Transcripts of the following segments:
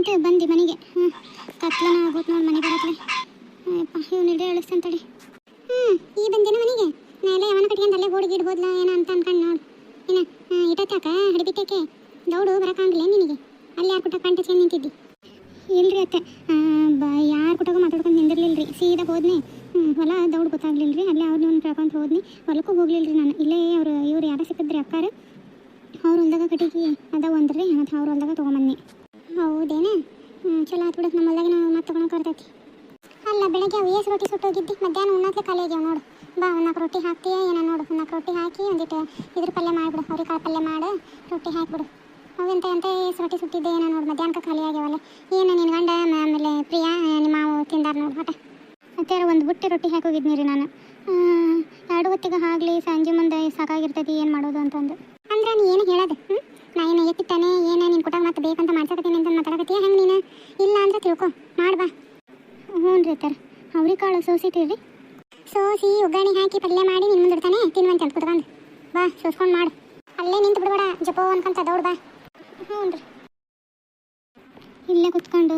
ಅಂತೂ ಬಂದಿ ಮನೆಗೆ. ಹ್ಞೂ ಕತ್ಲನ ನೋಡಿ ಮನೆ ಬರತ್ಲೆ. ಅಯ್ಯಪ್ಪ ಇವ್ನು ಹ್ಞೂ ಈ ಬಂದೇನ ಮನೆಗೆ? ನಾ ಎಲ್ಲ ಯಾವನ ಕಟ್ಕೊಂಡು ಅಲ್ಲೇ ಗೋಡಿಗೆ ಇಡ್ಬೋದ್ಲ ಏನೋ ಅಂತ ಅನ್ಕೊಂಡು ನೋಡು. ಏನ ಇಟತ್ತಾಕ, ಹಡಿಬಿಟ್ಟಕ್ಕೆ? ದೌಡು ಬರೋಕ್ಕಾಗಲಿಲ್ಲ ನಿನಗೆ? ಅಲ್ಲಿ ಯಾರು ಕೊಟ್ಟ ಕಂಟ ಚೆಂದ ನಿಂತಿದ್ದಿ? ಇಲ್ರಿ ಅತ್ತೆ. ಬ, ಯಾರು ಕುಟಾಗ ಮಾತಾಡ್ಕೊಂಡು ನಿಂದಿರ್ಲಿಲ್ರಿ. ಸೀದಾ ಹೋದ್ನಿ. ಹೊಲ ದೌಡ್ ಗೊತ್ತಾಗ್ಲಿಲ್ಲ ರೀ ಅಲ್ಲೇ ಅವ್ರನ್ನ ಕೇಳ್ಕೊಂತ ಹೋದ್ನಿ. ಹೊಲಕ್ಕೂ ಹೋಗ್ಲಿಲ್ಲ ರೀ ನಾನು. ಇಲ್ಲೇ ಅವರು, ಇವ್ರು ಯಾರು ಸಿಕ್ಕಿದ್ರಿ ಅಕ್ಕಾರ? ಅವ್ರ ಹೊಲ್ದಾಗ ಕಟ್ಟಿಗೆ ಅದಾವ ಅಂದ್ರಿ, ಮತ್ತು ಅವ್ರ ಹೊಲ್ದಾಗ ತೊಗೊಂಬನ್ನಿ. ಹೌದೇನ? ಚಲೋ ಆಯ್ತು ಬಿಡು. ನಮ್ಮ ನಾವು ಮತ್ತೆ ಬರ್ತೈತಿ ಅಲ್ಲ, ಬೆಳಗ್ಗೆ ಅವು ಏಸು ರೊಟ್ಟಿ ಸುಟ್ಟೋಗಿದ್ದಿ. ಮಧ್ಯಾಹ್ನ ಉಣ್ಣತ್ಲೆ ಖಾಲಿ ನೋಡು. ಬಾ ನಾಲ್ಕು ರೊಟ್ಟಿ ಹಾಕ್ತೀಯ ಏನೋ ನೋಡು. ನಾಲ್ಕು ರೊಟ್ಟಿ ಹಾಕಿ ಒಂದಿಟ್ಟು ಇದ್ರ ಪಲ್ಯ ಮಾಡಿಬಿಡು. ಅವ್ರಿಕಾಳು ಪಲ್ಯ ಮಾಡು. ರೊಟ್ಟಿ ಹಾಕ್ಬಿಡು. ಅವೆಂತ ಎಂತ ಏಸು ರೊಟ್ಟಿ ಸುಟ್ಟಿದ್ದೆ ಏನೋ ನೋಡು. ಮಧ್ಯಾಹ್ನಕ್ಕೆ ಖಾಲಿ ಆಗ್ಯಾವಲ್ಲ. ಏನು ನಿನ್ನ ಗಂಡ ಆಮೇಲೆ ಪ್ರಿಯಾ, ನಿಮ್ಮ ಮಾವು ತಿಂದಾರ ನೋಡು ಹಟ ಮತ್ತೆ ಒಂದು ಬುಟ್ಟಿ ರೊಟ್ಟಿ ಹಾಕೋಗಿದ್ನಿ ರೀ ನಾನು. ಎರಡು ಹೊತ್ತಿಗೆ ಆಗಲಿ, ಸಂಜೆ ಮುಂದೆ ಸಾಕಾಗಿರ್ತೈತಿ, ಏನು ಮಾಡೋದು ಅಂತಂದು. ಅಂದ್ರೆ ನೀ ಏನು ಹೇಳೋದು? ನಾ ಏನು ಎತ್ತಿತ್ತಾನೆ ಏನು ನೀನು ಕುಟಾಗ ಮತ್ತೆ ಬೇಕಂತ ಮಾಡ್ಸಕತ್ತೀನಿ ಅಂತ ಮಾತಾಡಕತ್ತೀಯ ಹೆಂಗೆ ನೀನು ಇಲ್ಲ ಅಂದ್ರೆ ತಿಳ್ಕೊ ಮಾಡ್ಬಾ ಹ್ಞೂ ರೀ ಸರ್ ಸೊ ಸೋಸಿ ಒಗ್ಗರಣೆ ಹಾಕಿ ಪಲ್ಯ ಮಾಡಿ ನಿನ್ನ ಮುಂದೆ ಇಡ್ತಾನೆ. ಅಂತ ಕುತ್ಕೊಂಡು ಬಾ, ಸೋಸ್ಕೊಂಡು ಮಾಡು. ಅಲ್ಲೇ ನಿಂತು ಬಿಡಬೇಡ ಜಪೋ ಅನ್ಕೊಂತ ದೌಡ್ ಬಾ. ಹ್ಞೂ ರೀ ಇಲ್ಲೇ ಕುತ್ಕೊಂಡು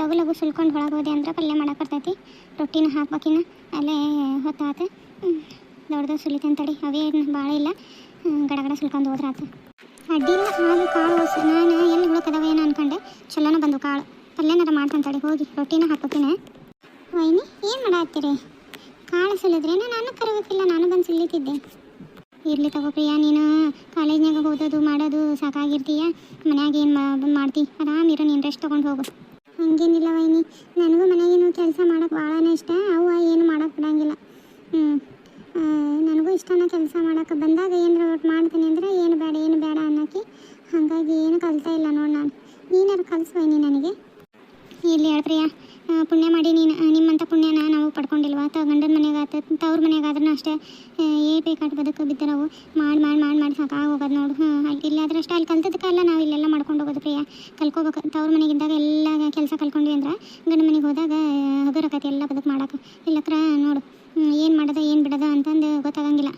ಲಘು ಲಘು ಸುಲ್ಕೊಂಡು ಒಳಗೆ ಹೋದೆ ಅಂದ್ರೆ ಪಲ್ಯ ಮಾಡಕ್ಕೆ ಬರ್ತೈತಿ. ರೊಟ್ಟಿನ ಹಾಕ್ಬೇಕಿನ ಅಲ್ಲೇ ಹೊತ್ತಾತು. ದೊಡ್ಡದು ಸುಲಿತೇನೆ ತಡಿ. ಅವೇನು ಭಾಳ ಇಲ್ಲ. ಗಡಗಡ ಸುಲ್ಕೊಂಡು ಹೋದ್ರಾತು ಅಡ್ಡಿಲ್ಲ ಹಾಲು, ಕಾಳು ಹೊಸ ನಾನು ಎಲ್ಲಿ ಹುಳಕದವ ಏನು ಅನ್ಕೊಂಡೆ. ಚಲೋನ ಬಂದು ಕಾಳು. ಪಲ್ಯನಾರ ಮಾಡ್ತಾನೆ ತಡಿ. ಹೋಗಿ. ರೊಟ್ಟಿನ ಹಾಕ್ಬೇಕಿನ ವೈನಿ ಮಾಡತ್ತೀರಿ ಕಾಳು ಸುಲಿದ್ರೇನ ನಾನು ಕರಬೇಕಿಲ್ಲ, ನಾನು ಬಂದು ಸುಲಿತಿದ್ದೆ. ಇರ್ಲಿ ತಗೋ ಪ್ರಿಯಾ, ನೀನು ಕಾಲೇಜ್ನಾಗ ಓದೋದು ಮಾಡೋದು ಸಾಕಾಗಿರ್ತೀಯ? ಮನ್ಯಾಗ ಏನು ಮಾಡ್ತಿ? ಆರಾಮಿರೋ ನೀನು ರೆಸ್ಟ್ ತೊಗೊಂಡು ಹೋಗು. ಹಂಗೇನಿಲ್ಲ ವೈನಿ, ನನಗೂ ಮನೆಗೇನು ಕೆಲಸ ಮಾಡೋಕೆ ಭಾಳನೇ ಇಷ್ಟ. ಅವು ಏನು ಮಾಡೋಕೆ ಬಿಡೋಂಗಿಲ್ಲ. ಹ್ಞೂ ನನಗೂ ಇಷ್ಟನ ಕೆಲಸ ಮಾಡೋಕೆ. ಬಂದಾಗ ಏನಾರ ಒಟ್ಟು ಮಾಡ್ತೀನಿ ಅಂದ್ರೆ ಏನು ಬೇಡ ಏನು ಬೇಡ ಅನ್ನೋಕ್ಕೆ ಹಾಗಾಗಿ ಏನು ಕಲಿತಾ ಇಲ್ಲ ನೋಡಿ ನಾನು. ನೀನಾರು ಕಲಿಸ್ವೈನಿ ನನಗೆ? ಇಲ್ಲಿ ಹೇಳ ಪ್ರಿಯಾ. ಪುಣ್ಯ ಮಾಡಿ ನೀನು ನಿಮ್ಮಂಥ ಪುಣ್ಯನ ನಾವು ಪಡ್ಕೊಂಡಿಲ್ವಾ? ಅಥವಾ ಗಂಡನ ಮನೆಗೆ ಆತ, ತವ್ರ ಮನೆಗೆ ಆದ್ರೂ ಅಷ್ಟೇ ಏ ಬೇಕಾಟ ಬದುಕು ಬಿದ್ದು ನಾವು ಮಾಡಿ ಮಾಡಿ ಮಾಡಿ ಮಾಡಿ ಸಾಕಾಗಿ ಹೋಗೋದು ನೋಡು. ಹಾಂ ಇಲ್ಲಿ ಆದ್ರೆ ಅಷ್ಟೇ, ಅಲ್ಲಿ ಕಲ್ತದಕ್ಕೆಲ್ಲ ನಾವು ಇಲ್ಲೆಲ್ಲ ಮಾಡ್ಕೊಂಡು ಹೋಗೋದು ಪ್ರಿಯಾ. ಕಲ್ಕೋಬೇಕು. ತವ್ರ ಮನೆಗಿದ್ದಾಗ ಎಲ್ಲ ಕೆಲಸ ಕಲ್ಕೊಂಡ್ವಿ ಅಂದ್ರೆ ಗಂಡ ಮನೆಗೆ ಹೋದಾಗ ಹಗುರಕತಿ ಎಲ್ಲ ಬದುಕು ಮಾಡಕ್ಕೆ ಇಲ್ಲಕ್ರ ನೋಡು ಏನು ಮಾಡೋದ, ಏನು ಬಿಡೋದ ಅಂತಂದು ಗೊತ್ತಾಗಂಗಿಲ್ಲ.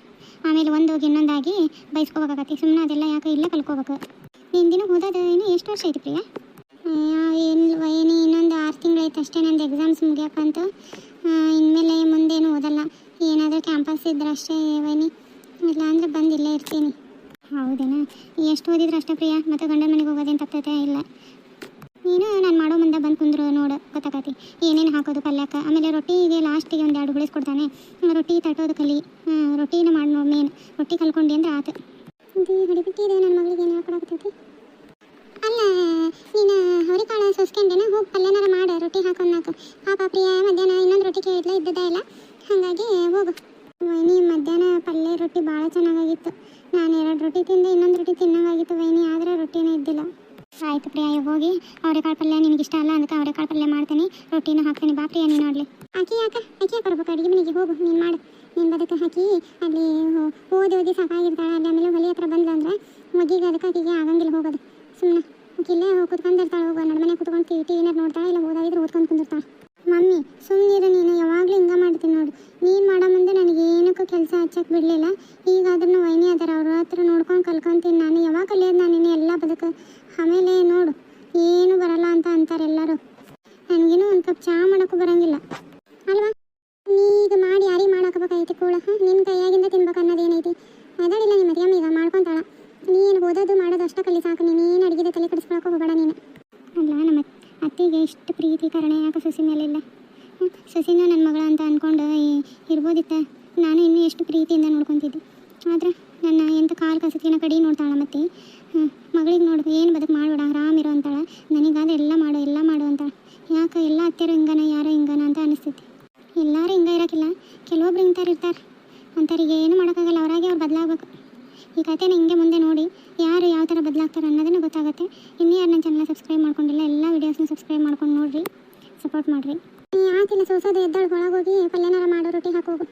ಆಮೇಲೆ ಒಂದು ಹೋಗಿ ಇನ್ನೊಂದಾಗಿ ಬಯಸ್ಕೋಬೇಕಾಗತ್ತೆ ಸುಮ್ಮನೆ ಅದೆಲ್ಲ ಯಾಕೆ ಇಲ್ಲೇ ಕಲ್ಕೋಬೇಕು? ನಿನ್ನ ದಿನ ಹೋದದ ಇನ್ನು ಎಷ್ಟು ವರ್ಷ ಐತಿ ಪ್ರಿಯಾ? ಏನಿಲ್ವ ಏನು ಇನ್ನೊಂದು ಆರು ತಿಂಗಳಾಯ್ತು ಅಷ್ಟೇ ನಂದು ಎಕ್ಸಾಮ್ಸ್ ಮುಗಿಯಕ್ಕಂತು ಇನ್ಮೇಲೆ ಮುಂದೇನು ಓದಲ್ಲ. ಏನಾದರೂ ಕ್ಯಾಂಪಸ್ ಇದ್ರೆ ಅಷ್ಟೇ ವೈನಿ. ಇಲ್ಲಾಂದ್ರೆ ಬಂದು ಇಲ್ಲೇ ಇರ್ತೀನಿ. ಹೌದೇನಾ? ಎಷ್ಟು ಓದಿದ್ರೆ ಅಷ್ಟೇ ಪ್ರಿಯಾ? ಮತ್ತು ಗಂಡನ ಮನೆಗೆ ಹೋಗೋದೇನು ತಪ್ಪತ್ತೆ ಇಲ್ಲ. ನೀನು ನಾನು ಮಾಡೋ ಮುಂದೆ ಬಂದು ಕುಂದ್ರು ನೋಡು ಗೊತ್ತಾಗತಿ ಏನೇನು ಹಾಕೋದು ಪಲ್ಯಕ್ಕೆ? ಆಮೇಲೆ ರೊಟ್ಟಿಗೆ ಲಾಸ್ಟಿಗೆ ಒಂದು ಎರಡು ಉಳಿಸ್ಕೊಡ್ತಾನೆ ರೊಟ್ಟಿ ತಟ್ಟೋದು ಕಲಿ. ರೊಟ್ಟಿನ ಮಾಡಿ ನೋಡಿ ಮೇನ್. ರೊಟ್ಟಿ ಕಲ್ಕೊಂಡು ಅಂದ್ರೆ ಆತು. ಹಡಿಬಿಟ್ಟಿದೆ ನನ್ನ ಮಗಳಿಗೆ ಏನು ಹಾಕೊಡಕ್ಕೆ ಅಲ್ಲ. ನೀನು ಹುರಿಕಾಳು ಸೋಸ್ಕೊಂಡೇನ, ಹೋಗಿ ಪಲ್ಯನಾರ ಮಾಡು, ರೊಟ್ಟಿ ಹಾಕೊಂಡ್ನಾಕು ಪಾಪ ಪ್ರಿಯ, ಮಧ್ಯಾಹ್ನ ಇನ್ನೊಂದು ರೊಟ್ಟಿ ಕೇಳಿದ್ಲ ಇದ್ದದ ಇಲ್ಲ. ಹಾಗಾಗಿ ಹೋಗು. ವೈನಿ ಮಧ್ಯಾಹ್ನ ಪಲ್ಯ, ರೊಟ್ಟಿ ಭಾಳ ಚೆನ್ನಾಗಾಗಿತ್ತು. ನಾನು ಎರಡು ರೊಟ್ಟಿ ತಿಂದೆ, ಇನ್ನೊಂದು ರೊಟ್ಟಿ ತಿನ್ನಂಗಾಗಿತ್ತು ವೈನಿ, ಆದರೆ ರೊಟ್ಟಿನೇ ಇದ್ದಿಲ್ಲ. ಆಯ್ತು ಪ್ರಿಯ ಹೋಗಿ ಅವರೆಕಾಳು ಪಲ್ಯ ನಿನಗೆ ಇಷ್ಟ ಅಲ್ಲ, ಅದಕ್ಕೆ ಅವರೆಕಾಳು ಪಲ್ಯ ಮಾಡ್ತೀನಿ, ರೊಟ್ಟಿನ ಹಾಕ್ತೀನಿ, ಬಾ ಪ್ರಿಯ, ನೀನು ನೋಡಲಿ. ಆಕಿ ಯಾಕೆ? ಆಕಿ ಯಾಕೆ ಅಡುಗೆ ಮನೆಗೆ ಹೋಗು, ನೀನು ಮಾಡು. ನೀನು ಬದಕ್ಕೆ ಹಾಕಿ ಅಲ್ಲಿ ಓದಿ ಓದಿ ಸಾಕಾಗಿರ್ತಾಳೆ, ಅಲ್ಲಿ ಆಮೇಲೆ ಹೊಲಿ ಹತ್ರ ಬಂದ್ಲು ಅಂದ್ರೆ ಮಗಿಗೆ ಅದಕ್ಕೆ ಅಕ್ಕಿಗೆ ಆಗಂಗಿಲ್ಲ ಹೋಗೋದು. ಸುಮ್ಮನೆ ಆಕಿಲ್ಲೇ ಕುತ್ಕೊಂಡಿರ್ತಾಳೆ ಹೋಗೋ ನಡ್ಮನೆ ಕುತ್ಕೊಂಡು ಟಿ ಟಿವಿನಾಗ ನೋಡ್ತಾಳೆ ಇಲ್ಲ ಓದಾಗಿದ್ರೆ ಓದ್ಕೊಂಡು ಕುಂದಿರ್ತಾಳೆ? ಮಮ್ಮಿ ಸುಮ್ಮನಿರು ನೀನು. ಯಾವಾಗಲೂ ಹಿಂಗೆ ಮಾಡ್ತೀನಿ ನೋಡು. ನೀನು ಮಾಡೋ ಮುಂದೆ ನನಗೆ ಏನಕ್ಕೂ ಕೆಲಸ ಹಚ್ಚಕ್ಕೆ ಬಿಡಲಿಲ್ಲ. ಈಗಾದ್ರೂ ವೈನಿ ಅದಾರ. ಅವ್ರ ಹತ್ರ ನೋಡ್ಕೊಂಡು ಕಲ್ಕೊಂತೀನಿ ನಾನು. ಯಾವಾಗ ಕಲಿಯೋದು ನಾನು ಇನ್ನು ಎಲ್ಲ ಬದುಕು? ಆಮೇಲೆ ನೋಡು. ಏನು ಬರಲ್ಲ ಅಂತ ಅಂತಾರೆ ಎಲ್ಲರೂ. ನನಗೇನು ಒಂದು ಕಪ್ ಚಹಾ ಮಾಡೋಕ್ಕೂ ಬರಂಗಿಲ್ಲ. ಅಲ್ವಾ? ನೀ ನೀಗ ಮಾಡಿ ಯಾರಿಗೆ ಮಾಡಾಕಬೇಕಾಯ್ತು ಕೂಡ ಹಾಂ? ನಿನ್ನ ಕೈಯಾಗಿಂದ ತಿನ್ಬೇಕು ಅನ್ನೋದು ಏನೈತಿ ಅದಡಿಲ್ಲ ನಿಮ್ಮ ಮದುವೆ ಈಗ ಮಾಡ್ಕೊಂತಾಳ. ನೀನು ಓದೋದು ಮಾಡೋದು ಅಷ್ಟೇ ಕಲಿ ಸಾಕು. ನೀನು ಏನು ಅಡುಗೆದ ತಲೆ ಕೆಡಿಸ್ಕೊಳಕ್ಕೆ ಹೋಗಬೇಡ ನೀನು ಅಲ್ಲ ನಮ್ಮ ಅತ್ತಿಗೆ ಇಷ್ಟು ಕಾರಣ ಕರುಣೆ ಯಾಕೆ ಸೊಸಿ ಮೇಲೆ ಇಲ್ಲ ಹ್ಮ್, ಸೊಸಿನೂ ನನ್ನ ಮಗಳ ಅಂತ ಅಂದ್ಕೊಂಡು ಇರ್ಬೋದಿತ್ತ? ನಾನು ಇನ್ನೂ ಎಷ್ಟು ಪ್ರೀತಿಯಿಂದ ನೋಡ್ಕೊತಿದ್ದೆ. ಆದ್ರೆ ನನ್ನ ಎಂಥ ಕಾಲು ಕಸತಿನ ಕಡಿ ನೋಡ್ತಾಳೆ ಮತ್ತೆ ಹ್ಞೂ ಮಗಳಿಗೆ ನೋಡು ಏನು ಬದುಕು ಮಾಡ್ಬೇಡ ಆರಾಮಿರೋ ಅಂತಾಳ ನನಗಾದ್ರೆ ಎಲ್ಲ ಮಾಡು ಎಲ್ಲ ಮಾಡು ಅಂತಾಳ ಯಾಕೆ ಎಲ್ಲ ಅತ್ತೆರು ಹಿಂಗನ ಯಾರೋ ಹಿಂಗನ ಅಂತ ಅನಿಸ್ತೈತಿ ಎಲ್ಲರೂ ಹಿಂಗೆ ಇರೋಕ್ಕಿಲ್ಲ ಕೆಲವೊಬ್ರು ಇಂಥವ್ರು ಇರ್ತಾರೆ ಅಂಥವ್ರಿಗೆ ಏನು ಮಾಡೋಕ್ಕಾಗಲ್ಲ ಅವರಾಗೆ ಅವ್ರು ಬದಲಾಗಬೇಕು ಈ ಕಥೆನ ಹಿಂಗೆ ಮುಂದೆ ನೋಡಿ ಯಾರು ಯಾವ ಥರ ಬದಲಾಗ್ತಾರೆ ಅನ್ನೋದನ್ನು ಗೊತ್ತಾಗುತ್ತೆ. ಇನ್ನೂ ಯಾರು ನನ್ನ ಚಾನಲ್ ಸಬ್ಸ್ಕ್ರೈಬ್ ಮಾಡ್ಕೊಂಡಿಲ್ಲ, ಎಲ್ಲ ವೀಡಿಯೋಸ್ನ ಸಬ್ಸ್ಕ್ರೈಬ್ ಮಾಡ್ಕೊಂಡು ನೋಡ್ರಿ. ಸಪೋರ್ಟ್ ಮಾಡಿರಿ. ಯಾಕಿಲ್ಲ ಸೋಸೋದು ಎದ್ದಾಳು ಒಳಗೋಗಿ ಪಲ್ಯನಾರ ಮಾಡೋ ರೊಟ್ಟಿ ಹಾಕೋಗು.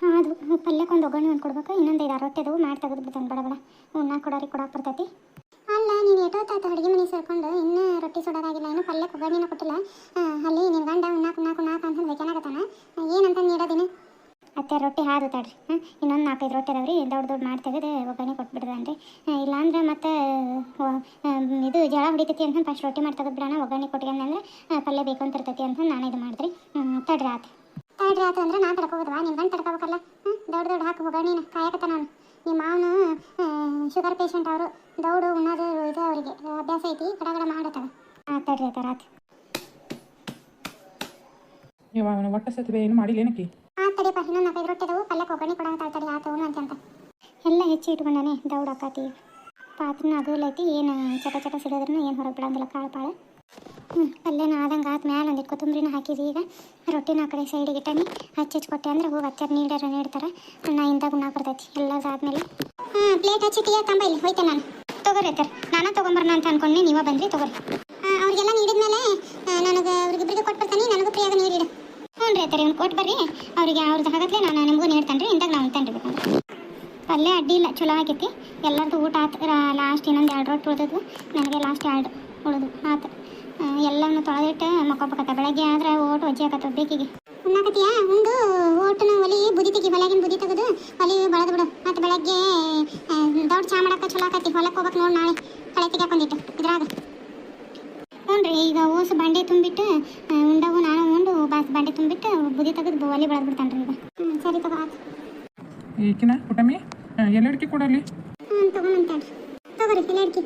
ಹಾಂ ಅದು ಪಲ್ಯಕ್ಕೊಂದು ಒಗ್ಗರಣೆ ಒಂದು ಕೊಡ್ಬೇಕು, ಇನ್ನೊಂದು ಐದು ರೊಟ್ಟಿ ಅದು ಮಾಡಿ ತೆಗೆದು ಬಿಡ್ತಾನೆ ಬಡ ಬಡ. ಕೊಡೋರಿ ಕೊಡೋರಿಗೆ ಕೊಡಕ್ಕೆ ಬರ್ತೈತಿ. ಅಲ್ಲ ನೀನು ತಾತ ಅಡುಗೆ ಮನೆ ಸೇರ್ಕೊಂಡು ಇನ್ನೂ ರೊಟ್ಟಿ ಸುಡೋದಾಗಿಲ್ಲ, ಇನ್ನೂ ಪಲ್ಯಕ್ಕೆ ಒಗ್ಗರಣೆನ ಕೊಟ್ಟಿಲ್ಲ. ಅಲ್ಲಿ ನಿನ್ನ ಗಂಡ ಉಣ್ಣಾಕ ಉಣ್ಣಾಕ ಅಂತ ಬೇಕಾಗತ್ತಾನ ಏನಂತ ನೀಡೋದಿನ ಅತ್ತೆ ರೊಟ್ಟಿ ಹಾದು ತಡ್ರಿ. ಹ್ಞೂ ಇನ್ನೊಂದು ನಾಲ್ಕೈದು ರೊಟ್ಟಿ ಅದಾವ್ರಿ. ದೊಡ್ಡ ದೊಡ್ಡ ಮಾಡಿ ತೆಗೆದು ಒಗ್ಗರಣೆ ಕೊಟ್ಬಿಡ್ದನ್ರಿ. ಇಲ್ಲಾಂದ್ರೆ ಮತ್ತೆ ಇದು ಜಳ ಹೊಡಿತೈತಿ ಅಂತ ಫಸ್ಟ್ ರೊಟ್ಟಿ ಮಾಡಿ ತೆಗೆದು ಬಿಡೋಣ ಒಗ್ಗರಣೆ ಕೊಟ್ಕೊಂಡ್ರೆ ಪಲ್ಯ ಬೇಕು ಅಂತ ಇರ್ತೈತಿ ಅಂತ ನಾನು ಇದು ಮಾಡಿದ್ರಿ ತಡ್ರಿ ಆತ. ತಡ್ರಿ ಆತ ಅಂದ್ರೆ ನಾ ತಡ್ಕೋಬೋದವಾ ನಿಮ್ಮ ಬಂದು ತಡ್ಕೋಬೇಕಲ್ಲ. ಹ್ಞೂ ದೊಡ್ಡ ದೊಡ್ಡ ಹಾಕಿ ಒಗ್ಗರಣೆನ. ಕಾಯಕತ್ತ ನಾನು ನಿಮ್ಮ ಮಾವನು ಶುಗರ್ ಪೇಷಂಟ್ ಅವರು. ದೌಡು ಉಣ್ಣೋದು ಇದು ಅವರಿಗೆ. ಅಭ್ಯಾಸ ಐತಿ. ಕಡ ಕಡ ಮಾಡತ್ತವ ಹಾಂ ತಡ್ರಿ ಆತ ರಾತ್ ಒಟ್ಟ ಏನು ಮಾಡಿಲ್ಲ ಏನಕ್ಕೆ? ತಡಿಯಪ್ಪ ಇನ್ನೊಂದು ನಾಲ್ಕೈದು ರೊಟ್ಟಿ ಅದಾವು, ಪಲ್ಯಕ್ಕೆ ಒಗ್ಗರಣೆ ಕೊಡಂತ ತಡಿ ಆ ತಗೊಂಡು ಅಂತ ಎಲ್ಲ ಹೆಚ್ಚಿ ಇಟ್ಕೊಂಡಾನೆ, ದೌಡ್ ಹಾಕತಿ ಪಾತ್ರನ ಅಗಲೈತಿ ಏನು ಚಟ ಚಟ ಸಿಗೋದ್ರೂ ಏನು ಹೊರಗೆ ಬಿಡಂಗಿಲ್ಲ, ಕಾಳು ಪಾಳು. ಹ್ಞೂ ಪಲ್ಯನ ಆದಂಗೆ ಆದ ಮ್ಯಾಲೆ ಒಂದಿಟ್ಟು ಕೊತ್ತಂಬರಿನ ಹಾಕಿದ್ವಿ ಈಗ. ರೊಟ್ಟಿನ ಆ ಕಡೆ ಸೈಡಿಗೆ ಇಟ್ಟಾನಿ, ಹಚ್ಚಿ ಕೊಟ್ಟೆ ಅಂದ್ರೆ ಹೋಗಿ ಹಚ್ಚಾರ ನೀಡಾರ ನೀಡ್ತಾರೆ ಅಣ್ಣ ಇಂದಾಗ ಗುಣ ಬರ್ತೈತಿ ಎಲ್ಲದಾದ್ಮೇಲೆ ಹಾಂ ಪ್ಲೇಟ್ ಹಚ್ಚಿ ಟೀಯ ತಂಬ ಇಲ್ಲಿ, ಹೋಯ್ತೆ ನಾನು. ತಗೋರಿ ಸರ್ ನಾನು ತೊಗೊಂಬರೋಣ ಅಂತ ಅನ್ಕೊಂಡೆ ನೀವೇ ಬಂದ್ರಿ, ತಗೋರಿ. ಅವ್ರಿಗೆಲ್ಲ ನೀಡಿದ್ಮೇಲೆ ನನಗೆ ಅವ್ರಿಗಿಬ್ರಿಗೆ ಕೊಟ್ಬಿಡ್ತಾನೆ, ನನಗೂ ಫ್ರೀಯಾಗಿ ನೀಡಿಡು ಹ್ಞೂ ರೀ ಆಯ್ತಾರೆ ಇವ್ನು ಕೊಟ್ಟು ಬರ್ರಿ. ಅವ್ರಿಗೆ ಅವ್ರದ್ದು ಹಾಗತ್ಲೆ ನಾನು ನಿಮಗೂ ನೀಡ್ತಾನೆ ರೀ ಇಂದಾಗ ನಾವು ಉಣ್ತಾನೆ ಪಲ್ಲೆ ಅಡ್ಡಿ ಇಲ್ಲ, ಚಲೋ ಆಗೈತಿ. ಎಲ್ಲರದು ಊಟ ಆತು ಲಾಸ್ಟ್ ಇನ್ನೊಂದು ಎರಡು ರೊಟ್ಟಿ ಉಳಿದದ್ದು ನನಗೆ ಲಾಸ್ಟ್ ಎರಡು ಉಳಿದು, ಆತು. ಎಲ್ಲವನ್ನು ತೊಳೆದಿಟ್ಟು ಮಕ್ಕೊಬೇಕತ್ತ ಬೆಳಗ್ಗೆ ಆದ್ರೆ ಓಟು ಅಜ್ಜಿ ಆಕತ್ತ ಬೇಕಿಗೆ ಒಂದು ಉಂಡು, ಓಟನ ಒಲಿ ಬುದಿ ತೆಗಿ ಹೊಲಗಿನ ಬುದಿ ತೆಗೆದು, ಒಲಿ ಬಳದು ಬಿಡು. ಮತ್ತು ಬೆಳಗ್ಗೆ ದೊಡ್ಡ ಚಾ ಮಾಡಕ್ಕೆ ಚಲೋ ಆಕತಿ ಹೊಲಕ್ಕೆ ಹೋಗ್ಬೇಕು ನೋಡಿ ನಾಳೆ. ಕಳೆ ತೆಗಿಯಾಕೊಂಡಿಟ್ಟು ಇದ್ರಾಗ. ಹ್ಞೂ ಈಗ ಓಸು ಬಂಡೆ ತುಂಬಿಟ್ಟು ಉಂಡವು ಉಂಡು ಬಾಸ್ ಬಾಂಡೆ ತುಂಬಿಟ್ಟು ಬುದಿ ತೆಗೆದು ಬೋವಲ್ಲಿ ಬೆಳೆದು ಬಿಡ್ತಾನೆ ಈಗ. ಹ್ಞೂ ಸರಿ ತಗೋ ಆತು. ಈಕಿನ ಪುಟಮಿ ಎಲ್ಲಡಿಕೆ ಕೊಡಲಿ ಹ್ಞೂ ತಗೊಂಬಂತಾಳ್ರಿ ತಗೋರಿ ಇಲ್ಲ ಅಡ್ಕಿ.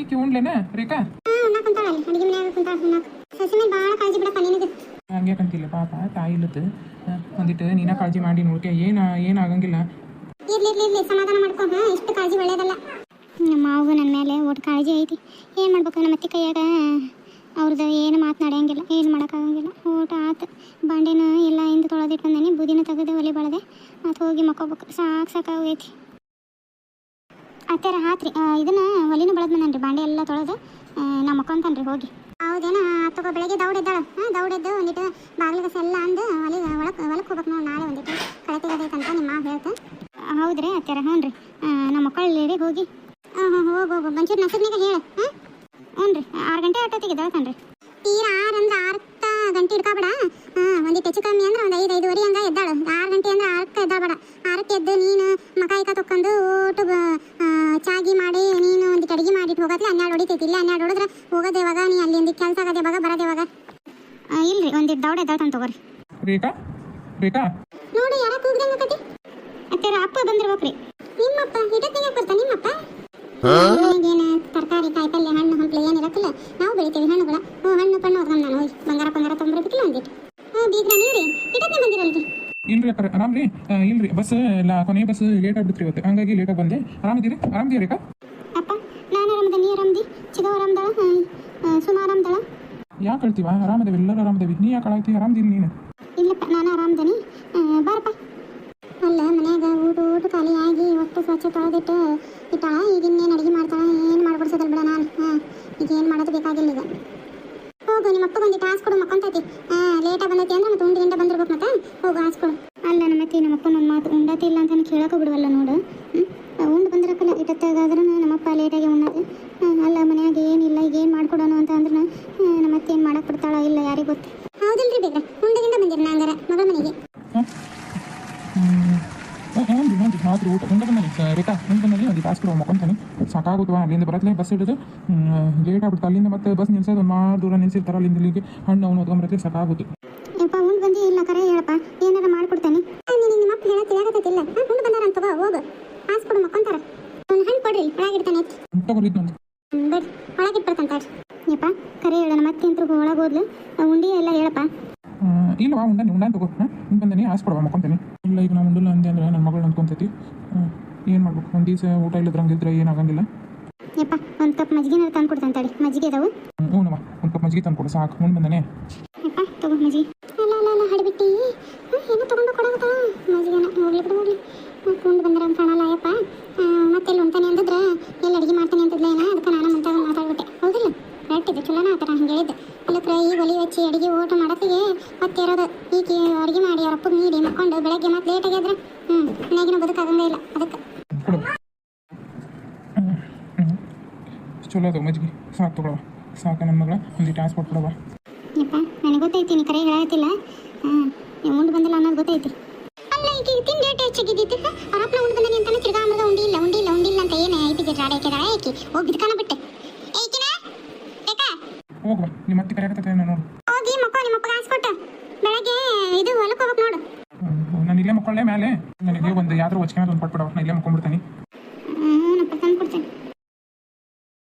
ಈಕಿ ಉಣ್ಲೇನ ರೇಖಾ? ಹಾಂ ಉಣ್ಣಾಕ ಕುಂತಾಳ ಅಲ್ಲಿ. ಅಡಿಗೆ ಮನ್ಯಾಗ ಕುಂತಾಳ ಉಣ್ಣಾಕ ಸಸಿ ಮೇಲೆ ಭಾಳ ಕಾಳಜಿ ಬಿಡಪ್ಪ ನಿನಗೆ. ಹಂಗೆ ಕಂತಿಲ್ಲ ಪಾಪ ತಾಯಿ ಇಲ್ಲತ್ತು ಒಂದಿಟ್ಟು ನೀನ ಕಾಳಜಿ ಮಾಡಿ ನೋಡ್ಕೆ ಏನು ಏನು ಆಗಂಗಿಲ್ಲ. ಇರ್ಲಿ ಇರ್ಲಿ ಇರ್ಲಿ ಸಮಾಧಾನ ಮಾಡ್ಕೊ ಹಾಂ? ಇಷ್ಟು ಕಾಳಜಿ ಒಳ್ಳೇದಲ್ಲ. ನಮ್ಮ ಮಾವು ನನ್ನ ಮೇಲೆ ಒಟ್ಟು ಕಾಳಜಿ ಐತಿ. ಏನು ಮಾಡ್ಬೇಕು ನಮ್ಮ ಅತ್ತೆ ಕೈಯಾಗ ಅವ್ರದ್ದು ಏನು ಮಾತನಾಡಂಗಿಲ್ಲ ಏನು ಮಾಡೋಕ್ಕಾಗಂಗಿಲ್ಲ. ಊಟ ಆತು ಬಾಂಡೆನ ಎಲ್ಲ ಹಿಂದೆ ತೊಳೆದಿಟ್ಟು ಬಂದೇನಿ ಬುದಿನ ತೆಗೆದು ಒಲೆ ಬಳದೆ ಅದು ಹೋಗಿ ಮಕ್ಕೋಬೇಕು. ಸಾಕು ಸಾಕಾಗೈತಿ ಅತ್ತೆರ ಆತ್ರಿ ಇದನ್ನು ಒಲಿನ ಬಳದ್ ಬಂದನ್ರಿ ಬಾಂಡೆ ಎಲ್ಲ ತೊಳೆದು ನಾ ಮಕ್ಕೊಂತಾನ್ರಿ ಹೋಗಿ. ಹೌದೇನ? ತಗೋ ಬೆಳಗ್ಗೆ ದೌಡೆದ್ದಾಳ ಹಾಂ ದೌಡೆದ್ದು ಒಂದಿಟ್ಟು ಬಾಗಿಲು ಕಸ ಎಲ್ಲ ಅಂದು ಒಲಿ ಒಳಗೆ ಹೊಲಕ್ಕೆ ಹೋಗ್ಬೇಕು ನಾವು ನಾಳೆ ಒಂದಿಟ್ಟು ಕಳೆ ತೆಗೆದೈತಂತ ನಿಮ್ಮ ಮಾವ ಹೇಳ್ತ. ಹೌದ್ರಿ ಅತ್ತೆರ ಹ್ಞೂ ರೀ ನಮ್ಮ ಮಕ್ಕಳು ಹೋಗಿ. ಹಾಂ ಹಾಂ ಹೋಗಿ ಹೋಗು ಮಂಚೂರು ನಸರ್ನಾಗ ಹೇಳು. ಹಾಂ ಹ್ಞೂ ರೀ ಆರು ಗಂಟೆ ಅಟ್ಟೊತ್ತಿಗೆ ರೀ ತೀರ ಆರು ಅಂದ್ರೆ ಆರತ್ತ ಗಂಟೆ ಇಡ್ಕೊಬೇಡ ಹಾಂ ಒಂದಿಟ್ಟು ಹೆಚ್ಚು ಕಮ್ಮಿ ಅಂದ್ರೆ ಒಂದು ಐದು ಐದುವರೆ ಹಂಗೆ ಎದ್ದಾಳು. ಆರು ಗಂಟೆ ಅಂದ್ರೆ ಆರಕ್ಕೆ ಎದ್ದಾಬೇಡ ಆರಕ್ಕೆ ಎದ್ದು ನೀನು ಮಕ ಇಕ ಊಟ ಓಟು ಬ- ಚಾಗಿ ಮಾಡಿ ನೀನು ಒಂದಿಟ್ಟು ಅಡುಗೆ ಮಾಡಿಟ್ಟು ಹೋಗತ್ಲೆ. ಹನ್ನೆರಡು ಹೊಡಿತೈತಿ. ಇಲ್ಲ ಹನ್ನೆರಡು ಹೊಡೆದ್ರೆ ಹೋಗೋದು ಇವಾಗ ನೀ ಅಲ್ಲಿ ಒಂದಿಟ್ಟು ಕೆಲಸ ಆಗೋದು ಇವಾಗ ಬರೋದು ಇವಾಗ ಇಲ್ರಿ ಒಂದಿಟ್ಟು ದೌಡೆ ಎದ್ದಾಳ್ತಾನೆ ತಗೋರಿ. ನೋಡಿ ಯಾರ ಕೂಗ್ದಂಗ ಕತಿ ಅತ್ತೆರ ಅಪ್ಪ ಬಂದಿರ್ಬೇಕ್ರಿ. ನಿಮ್ಮಪ್ಪ ಇಡತ್ತಿಗೆ ಬರ್ತಾ ನಿಮ್ಮಪ್ಪ ಏನು ತರಕಾರಿ ಕಾಯಿಪಲ್ಯ ಹಣ್ಣು ಹಂಪ್ಲೆ ಏನಿರಕ್ಕಿಲ್ಲ ನಾವು ಬೆಳಿತೀವಿ ಹಣ್ಣುಗಳ ಹ್ಞೂ ಹಣ್ಣು ಪಣ್ಣು ಹೊತ್ಕೊಂಡು ನಾನು ಹೋಗಿ ಬಂಗಾರ ಬಂಗಾರ ತೊಗೊಂಡ್ಬಿಡ್ಬೇಕಿಲ್ಲ ಒಂದಿಟ್ಟು ಹ್ಞೂ ಬೀಗ್ರ ನೀವ್ರಿ ಇಡತ್ತೆ ಬಂದಿರಲ್ರಿ ಇಲ್ರಿ ಅಕ್ಕ ಆರಾಮ್ ರೀ ಆ, ಇಲ್ರಿ ಬಸ್ ಎಲ್ಲ ಕೊನೆ ಬಸ್ ಲೇಟ್ ಆಗ್ಬಿಡ್ತ್ರಿ ಇವತ್ತು. ಹಂಗಾಗಿ ಲೇಟಾಗಿ ಬಂದೆ. ಆರಾಮಿದ್ದೀರಿ? ಆರಾಮಿದ್ದೀರಿ ರೇಖಾ? ಅಪ್ಪ ನಾನು ಆರಾಮದ ನೀ ಆರಾಮದಿ? ಚಿಗೋ ಆರಾಮದಳ? ಸುಮ ಆರಾಮದಳ? ಯಾಕೆ ಹೇಳ್ತೀವ ಆರಾಮದೇವಿ ಎಲ್ಲರೂ ಆರಾಮದೇವಿ. ನೀ ಯಾಕೆ ಕಳಾಗ್ತೀವಿ ಆರಾಮದಿಲ್ಲ ನೀನು. ಇಲ್ಲಪ್ಪ ನಾನು ಆರಾಮದೇನಿ. ಬಾರಪ್ಪ. ಅಲ್ಲ ಮನ್ಯಾಗ ಊಟ ಊಟ ಖಾಲಿ ಆಗಿ ಒಟ್ಟು ಸ್ವಚ್ಛ ತೊಳೆದಿಟ್ಟು ಇಟ್ಟಾಳ? ಈಗ ಇನ್ನೇನು ಅಡುಗೆ ಮಾಡ್ತಾಳ? ಏನು ಮಾಡ್ಬಿಡ್ಸೋದಲ್ಲ ಬಿಡ ನಾನು? ಹಾಂ ಈಗ ಏನು ಮಾಡೋದು ಬೇಕಾಗಿಲ್ಲ ಈಗ. ಹೋಗು ನಿಮ್ಮ ಅಪ್ಪಗೊಂದು ಟಾಸ್ಕ್ ಹಾಸ್ಕೊಡು ಮಕ್ಕಂತೈತಿ. ಲೇಟಾಗಿ ಬಂದೈತಿ ಅಂದ್ರೆ ಮತ್ತೆ ಉಂಡಿಗಿಂದ ಬಂದಿರ್ಬೇಕು ಮತ್ತೆ. ಹೋಗು ಹಾಸ್ಕೊಡು ಅಲ್ಲ ನಮ್ಮ ಅತ್ತೆ ನಮ್ಮಪ್ಪ ನನ್ನ ಇಲ್ಲ ಅಂತ ಕೇಳೋಕೆ ಬಿಡುವಲ್ಲ ನೋಡು. ಉಂಡು ಬಂದಿರಕ್ಕಲ್ಲ, ಇಟ್ಟತ್ತಾಗಾದ್ರೆ ನಮ್ಮಪ್ಪ ಲೇಟಾಗಿ ಉಣ್ಣದು. ಅಲ್ಲ ಮನೆಯಾಗ ಏನಿಲ್ಲ, ಈಗ ಏನು ಮಾಡ್ಕೊಡೋಣ ಅಂತ ಅಂದ್ರೆ ನಮ್ಮ ಅತ್ತೆ ಏನು ಮಾಡಕ್ಕೆ ಇಲ್ಲ ಯಾರಿಗೆ ಗೊತ್ತು. ಹೌದಿಲ್ರಿ ಬೇಗ, ಉಂಡಿಗಿಂದ ಬಂದಿರ ನಾಂಗಾರ ಮಗಳ ಮನೆಗೆ. ರಾತ್ರಿ ಊಟ, ಉಂಡ ಮನೆ ರೇಖಾ ಉಂಡು ಬಂದನಿ ಒಂದು ಕಾಸು ಕೊಡುವ ಮಕ್ಕೊಂತಾನೆ ಸಾಕಾಗುತ್ತವ ಅಲ್ಲಿಂದ ಬರತ್ಲೆ ಬಸ್ ಹಿಡಿದು ಲೇಟ್ ಆಗ್ಬಿಡ್ತು. ಅಲ್ಲಿಂದ ಮತ್ತೆ ಬಸ್ ನಿಲ್ಸೋದು, ಒಂದು ಮಾರು ದೂರ ನಿಲ್ಸಿರ್ತಾರೆ, ಅಲ್ಲಿಂದ ಇಲ್ಲಿಗೆ. ಹಣ್ಣು, ಅವನು ಹೊತ್ಕೊಂಬರತ್ತೆ ಸಾಕಾಗುತ್ತೆ ಯಪ್ಪ ಉಂಡು ಬಂದಿ ಇಲ್ಲ ಕರೆ ಹೇಳಪ್ಪ ಏನಾರ ಮಾಡ್ಕೊಡ್ತೇನೆ ಹೇಳಕ್ಕೆ ಹೇಳಕತ್ತಿಲ್ಲ ಉಂಡು ಬಂದಾರ ಅಂತ ಹೋಗು. ಹಾಸ್ ಕೊಡು ಮಕ್ಕೊಂತಾರ. ಒಂದು ಹಣ್ಣು ಕೊಡ್ರಿ ಒಳಗಿಡ್ತಾನೆ ಬೇಡ ಒಳಗಿಟ್ಬಿಡ್ತಾನೆ ಯಪ್ಪ ಕರೆ ಹೇಳೋಣ ಮತ್ತೆ ಅಂತ ಒಳಗೆ ಹೋದ್ಲು. ಉಂಡಿ ಎಲ್ಲ ಹೇಳಪ್ಪ. ಇಲ್ಲವಾ ಉಂಡ ಉಂಡ ತಗೋ. ಹಾಂ ಉಂಡು ಬಂದನಿ ಆಸೆ ಕೊಡುವ ಮಕ್ಕೊಂತಾನೆ. ಇಲ್ಲ ಈಗ ನಾವು ಉಂಡಿಲ್ಲ ಅಂದೆ ಅಂದ್ರೆ ನನ್ನ ಮಗಳು ಅಂದ್ಕೊಂತೈತಿ ಏನು ಮಾಡ್ಬೇಕು? ಒಂದು ದಿವಸ ಊಟ ಇಲ್ಲದ್ರಂಗಿದ್ರೆ ಏನಾಗಂಗಿಲ್ಲ ಯಪ್ಪ ಒಂದು ಕಪ್ ಮಜ್ಜಿಗೆ ತಂದು ಕೊಡ್ತಾನೆ ತಡಿ ಮಜ್ಜಿಗೆ ಅದಾವು? ಹ್ಞೂ ಒಂದು ಕಪ್ ಮಜ್ಜಿಗೆ ತಂದು ಕೊಡು ಸಾಕು. ಉಂಡು ಬಂದನೆ. ಯಪ್ಪ ತಗೋ ಮಜ್ಜಿಗೆ ಅಲ್ಲ ಅಲ್ಲ ಅಲ್ಲ ಹಡಿಬಿಟ್ಟಿ ಏನೋ ತಗೊಂಡು ಕೊಡೋದ ಮಜ್ಜಿಗೆನ ಹೋಗ್ಲಿ ಬಿಡು ಹೋಗ್ಲಿ ಉಂಡು ಬಂದ್ರ ಅಂತ ಕಾಣಲ್ಲ ಯಪ್ಪ ಮತ್ತೆಲ್ಲಿ ಉಂಟಾನೆ ಅಂದಿದ್ರೆ ಎಲ್ಲಿ ಅಡುಗೆ ಮಾಡ್ತಾನೆ ಅಂತಿದ್ಲ ಏನ ಅದಕ್ಕೆ ನಾನು ಮುಂತಾಗ ಮಾತಾಡ್ಬಿಟ್ಟೆ ಹೌದಿಲ್ಲ ಕರೆಕ್ಟ್ ಇದೆ ಚಲೋನ ಆ ಥರ ಹಂಗೆ ಹೇಳಿದ್ದೆ ಇಲ್ಲಕ್ರೆ ಈ ಒಲಿ ಹಚ್ಚಿ ಅಡುಗೆ ಊಟ ಮಾಡೋತ್ತಿಗೆ ಮತ್ತೆ ಇರೋದು ಈಗ ಅಡುಗೆ ಮಾಡಿ ಅವ್ರ ಅಪ್ಪಗೆ ನೀಡಿ ಮಕ್ಕೊಂಡು ಬೆಳಗ್ಗೆ ಮತ್ತೆ ಲೇಟ್ ಆಗ್ಯದ್ರೆ ಹ್ಞೂ ಮನೆಗಿನ ಬದುಕಾಗಂಗೇ ಇಲ್ಲ ಅದಕ್ಕೆ. ಚಲೋ ಅದು ಮಜ್ಜಿಗೆ ಸಾಕು ತಗೊಳವ ಸಾಕು ನನ್ನ ಮಗಳ. ಒಂದು ಟ್ರಾನ್ಸ್ಪೋರ್ಟ್ ಕೊಡವ ಯಪ್ಪ ನನಗೆ ಗೊತ್ತೈತಿ ನೀ ಕರೆ ಹೇಳತ್ತಿಲ್ಲ ಹಾಂ ಮುಂದೆ ಬಂದಿಲ್ಲ ಅನ್ನೋದು ಗೊತ್ತೈತಿ. ಅಲ್ಲ ಹೆಚ್ಚಾಗಿದ್ದಿದ್ದು ಅವ್ರ ಅಪ್ಪನ ಉಂಡು ಬಂದಾನೆ ಅಂತಾನೆ ತಿರ್ಗಾ ಆಮೇಲೆ ಉಂಡಿ ಇಲ್ಲ ಉಂಡಿ ಇಲ್ಲ ಉಂಡಿ ಇಲ್ಲ ಅಂತ ಏನು ಐತಿ ಜರ ಆಡಕ್ಕೆ ಏಕಿ ಹೋಗಿ ಬಿದ್ಕಾನ ಬಿಟ್ಟೆ ಏಕಿನ ಬೇಕಾ ಹೋಗುವ ನಿಮ್ಮ ಕರೆ ಕರೆಯಕತ್ತೆ ನೋಡು.